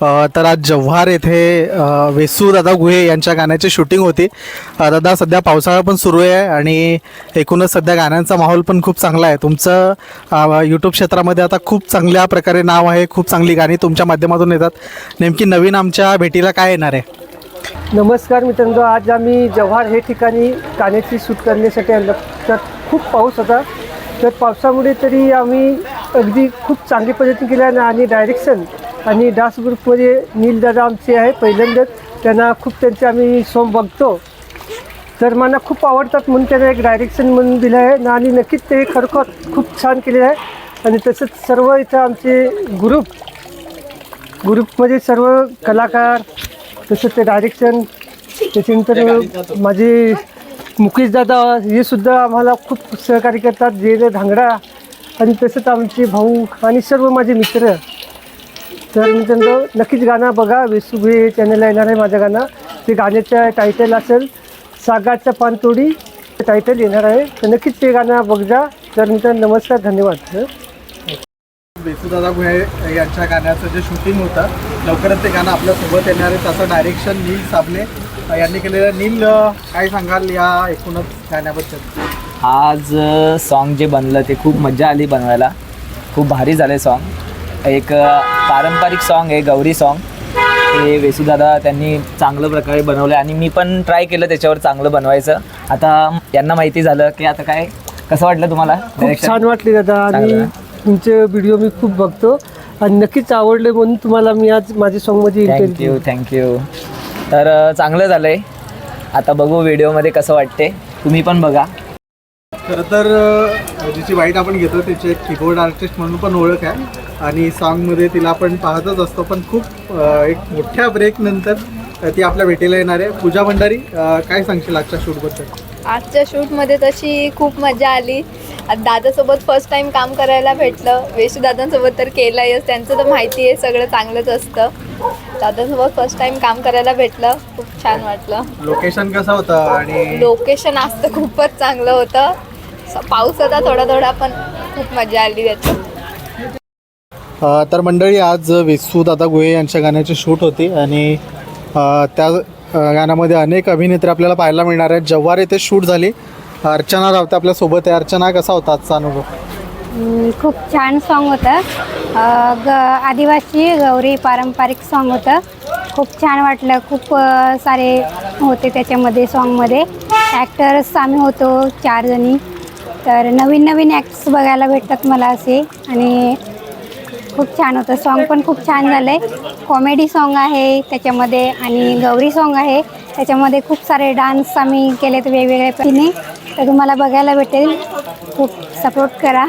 तर आज जव्हार येथे वेसू दादा गुहे यांच्या गाण्याची शूटिंग होती. दादा सध्या पावसाळा पण सुरू आहे आणि एकूणच सध्या गाण्यांचा माहोल पण खूप चांगला आहे. तुमचं यूट्यूब क्षेत्रामध्ये आता खूप चांगल्या प्रकारे नाव आहे खूप चांगली गाणी तुमच्या माध्यमातून येतात. नेमकी नवीन आमच्या भेटीला काय येणार आहे? नमस्कार मित्रांनो आज आम्ही जव्हार हे ठिकाणी गाण्याची शूट करण्यासाठी आलो. तर खूप पाऊस होता. तर पावसामुळे तरी आम्ही अगदी खूप चांगली पद्धतीने केल्या आणि डायरेक्शन आणि डान्स ग्रुपमध्ये नीलदादा आमचे आहे पहिल्यांदाच. त्यांना खूप त्यांचे आम्ही सॉंग बघतो. तर मला खूप आवडतात म्हणून त्यांना एक डायरेक्शन म्हणून दिलं आहे. ना आणि नक्कीच ते खरोखर खूप छान केलेलं आहे. आणि तसंच सर्व इथं आमचे ग्रुप ग्रुपमध्ये सर्व कलाकार तसं ते डायरेक्शन त्याच्यानंतर माझे मुकेश दादा हे सुद्धा आम्हाला खूप सहकार्य करतात. जे धांगडा आणि तसंच आमचे भाऊ आणि सर्व माझे मित्र. तर मी त्यांचं नक्कीच गाणं बघा वेसुभे चॅनलला येणार आहे माझं गाणं. ते गाण्याचं टायटल असेल सागाच्या पानतोडी टायटल येणार आहे. तर नक्कीच ते गाणं बघजा. तर मी नमस्कार धन्यवाद. वेसू दादा गुहे यांच्या गाण्याचं जे शूटिंग होतं लवकरच ते गाणं आपल्यासोबत येणार आहे. त्याचं डायरेक्शन नील साबले यांनी केलेलं नील काय सांगाल या एकूणच गाण्याबद्दल? आज सॉन्ग जे बनलं ते खूप मजा आली बनवायला. खूप भारी झाले सॉन्ग एक पारंपरिक सॉन्ग आहे गौरी सॉन्ग ते वेसूदादा त्यांनी चांगलं प्रकारे बनवलं आणि मी पण ट्राय केलं त्याच्यावर चांगलं बनवायचं. आता यांना माहिती झालं की आता काय कसं वाटलं तुम्हाला? खूप? छान वाटले दादा आणि. तुमचे व्हिडिओ मी खूप बघतो आणि नक्कीच आवडले म्हणून तुम्हाला मी आज माझ्या सॉन्गमध्ये थँक्यू थँक्यू तर चांगलं झालं आहे आता बघू व्हिडिओमध्ये कसं वाटते तुम्ही पण बघा. खरं तर जिची वाईट आपण घेतो त्याची एक कीबोर्ड आर्टिस्ट म्हणून पण ओळख आहे. आणि सॉन्गमध्ये तिला आपण पाहतच असतो पण खूप एक मोठ्या ब्रेक नंतर अ, ती आपल्या भेटीला येणार आहे. पूजा भंडारी काय सांगशील आजच्या शूटबद्दल आजच्या शूटमध्ये तशी खूप मजा आली. दादासोबत फर्स्ट टाइम काम करायला भेटलं. वेशू दादांसोबत तर केलंयच. त्यांचं तर माहिती आहे सगळं चांगलंच असतं. दादासोबत फर्स्ट टाइम काम करायला भेटलं. खूप छान वाटलं. लोकेशन कसं होतं आणि लोकेशन आज तर खूपच चांगलं होतं. पाऊस होता थोडा थोडा पण खूप मजा आली त्याच्यात अ, तर मंडळी आज वेसू दादा गुहे यांच्या गाण्याची शूट होती आणि त्या गाण्यामध्ये अनेक अभिनेत्री आपल्याला पाहायला मिळणार आहेत. जव्हार येथे शूट झाली. अर्चना रावते आपल्यासोबत आहे. अर्चना कसा होता आजचा अनुभव? खूप छान सॉन्ग होतं. ग आदिवासी गौरी पारंपरिक सॉन्ग होतं. खूप छान वाटलं. खूप सारे होते त्याच्यामध्ये सॉन्गमध्ये ॲक्टर्स आम्ही होतो चार जणी. तर नवीन नवीन ॲक्ट्स बघायला भेटतात मला असे. आणि खूप छान होतं. सॉन्ग पण खूप छान झालं आहे कॉमेडी सॉन्ग आहे त्याच्यामध्ये आणि गौरी सॉन्ग आहे. त्याच्यामध्ये खूप सारे डान्स आम्ही केलेत वेगवेगळ्या पद्धतीने. तर तुम्हाला बघायला भेटेल. खूप सपोर्ट करा.